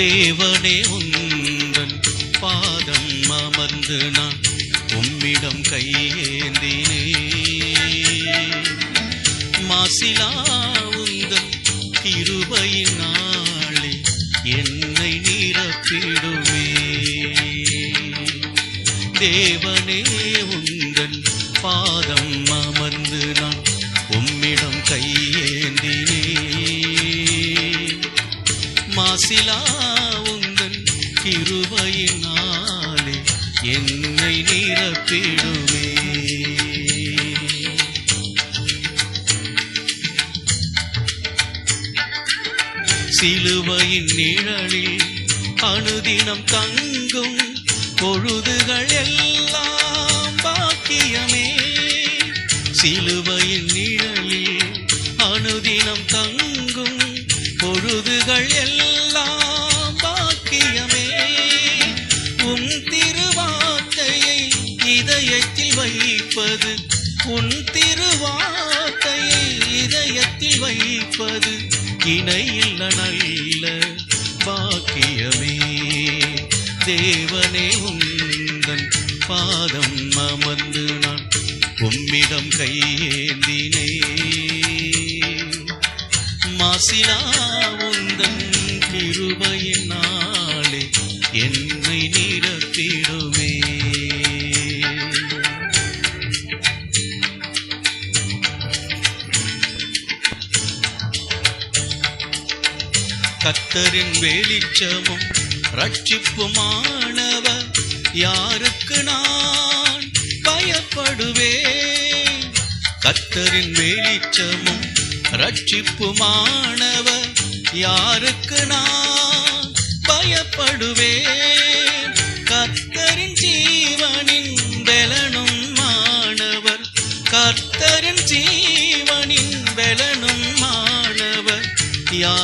தேவனே உந்தன் பாதம் அமர்ந்து நான் உம்மிடம் கையேந்தினே. மாசிலா உந்தன் கிருபையினாலே என்னை நிரப்பிடுமே. தேவனே உந்தன் பாதம் அமர்ந்து நான் உம்மிடம் கையேந்தினே. மாசிலா கிருபையினாலே என்னை நிரப்பிடுமே. சிலுவையின் நிழலில் அனுதினம் தங்கும் பொழுதுகள் எல்லாம் பாக்கியமே. சிலுவையின் நிழலில் அனுதினம் தங்கும் பொழுதுகள் எல்லாம் வைப்பது உன் திருவார்த்தையை இதயத்தில் வைப்பது இணையில் நல்ல பாக்கியமே. தேவனே உந்தன் பாதம் அமர்ந்து நான் உம்மிடம் கையேந்தினே. மாசிலா உந்தன் கிருபையினாலே என்னை நிரப்பி கத்தரின் வெளிச்சமும் ரட்சிப்புமானவர். யாருக்கு நான் பயப்படுவேன்? கத்தரின் வெளிச்சமும் ரட்சிப்புமானவர். யாருக்கு நான் பயப்படுவேன்?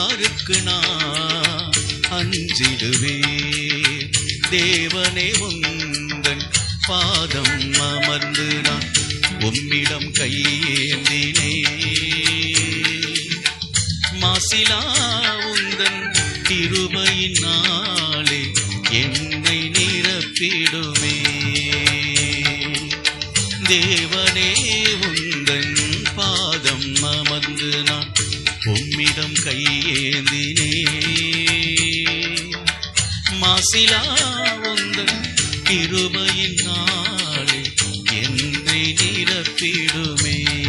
யாருக்கு நான் அஞ்சிடுவே. தேவனே உங்கள் பாதம் அமர்ந்து நான் உம்மிடம் கையேந்தினே. மாசிலா உந்தன் திருமையினாலே என்னை நிரப்பிடுமே. தேவனே உங்கள் உம்மிடம் கையேந்தினே. மாசிலா உந்தன் கிருபையினாலே என்னை நிரப்பிடுமே.